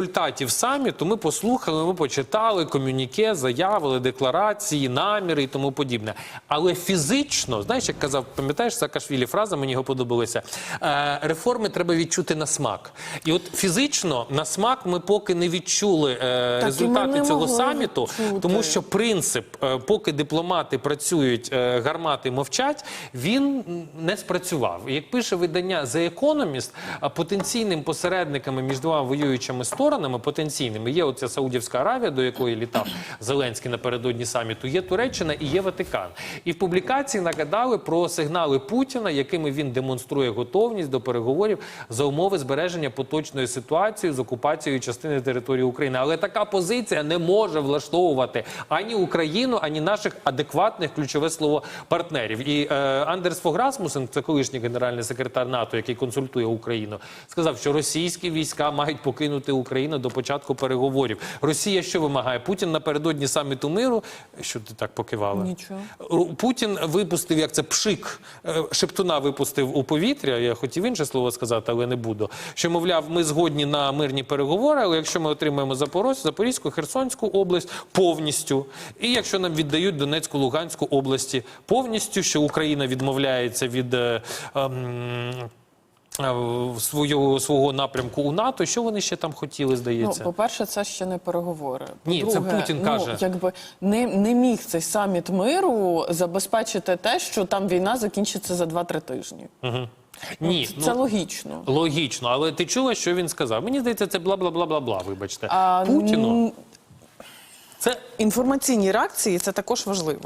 результатів саміту ми послухали, ми почитали комюніке, заявили, декларації, наміри і тому подібне. Але фізично, знаєш, як казав, пам'ятаєш Саакашвілі, фраза мені його подобалася. Е, реформи треба відчути на смак. І от фізично на смак ми поки не відчули е, ми результати цього саміту, відчути. тому що принцип, е, поки дипломати працюють, гармати мовчать, він не спрацював. Як пише видання The Economist, а потенційним посередниками між двома воюючими сторонами, потенційними, є оця Саудівська Аравія, до якої літав Зеленський напередодні саміту, є Туреччина і є Ватикан. І в публікації нагадали про сигнали Путіна, якими він демонструє готовність до переговорів за умови збереження поточної ситуації з окупацією частини території України. Але така позиція не може влаштовувати ані Україну, ані наших адекватних ключове слово партнерів. І е, Андерс Фог Расмусен, це колишній генеральний секретар НАТО, який консультує Україну, сказав, що російські війська мають покинути Україну до початку переговорів. Росія що вимагає? Путін напередодні саміту миру. Що ти так покивала? Нічого. Путін випустив, як це пшик, е, шептуна випустив у повітря. Я хотів інше слово сказати, але не буду. Що мовляв, ми згодні на мирні переговори, але якщо ми отримаємо Запорозь, Запорізьку, Херсонську область повністю, і якщо нам віддають Донецьку, Луганську області повністю, що Україна відмовляється від. е, ем, е, Свого, свого напрямку у НАТО, що вони ще там хотіли, здається, Ну, по-перше, це ще не переговори. Ні, це По-друге, Путін ну, каже. якби не, не міг цей саміт миру забезпечити те, що там війна закінчиться за 2-3 тижні. Ні, Це ну, логічно. Логічно, але ти чула, що він сказав? Мені здається, це бла бла бла бла бла. Вибачте, А, Путіну це Інформаційні реакції це також важливо.